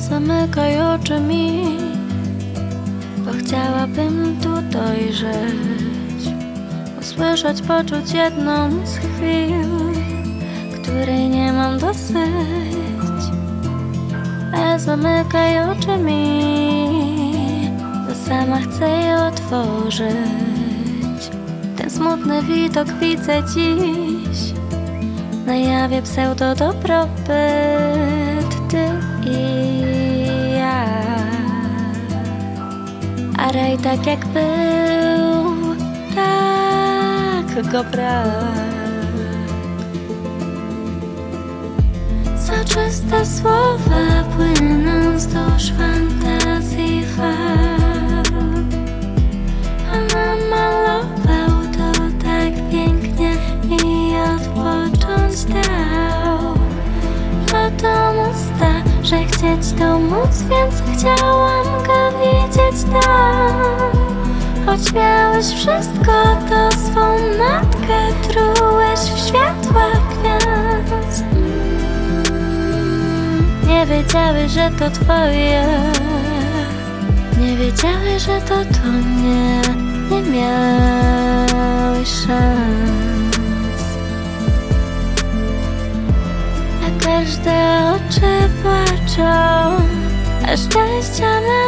Zamykaj oczy mi, bo chciałabym tu dojrzeć, usłyszeć, poczuć jedną z chwil, której nie mam dosyć. A zamykaj oczy mi, bo sama chcę je otworzyć. Ten smutny widok widzę dziś. Na jawie pseudo dobrobyt A raj tak jak był Tak go brak Soczyste słowa płyną wzdłuż fantazji fal. A namalował to tak pięknie i odpocząć dał Lotą usta, że chcieć to móc, więc chciałam go widzieć tam Choć miałeś wszystko, to swą matkę trułeś w światłach gwiazd. Nie wiedziały, że to twoje. Nie wiedziały, że to to mnie Nie miały szans. A każde oczy płaczą A szczęścia mamy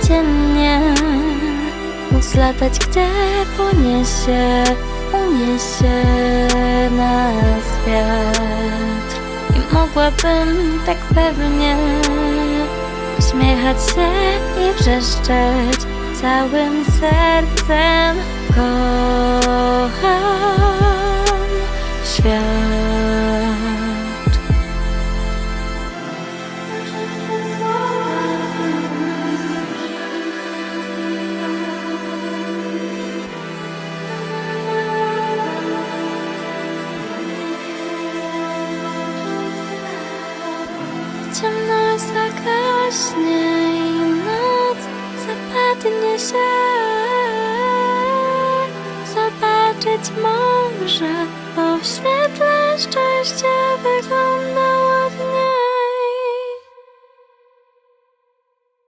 codziennie Móc latać gdzie poniesie Uniesie nas wiatr. I mogłabym tak pewnie Uśmiechać się i wrzeszczeć Całym sercem ciemność zagaśnie i noc zapadnie się. Zobaczyć może, bo w świetle szczęście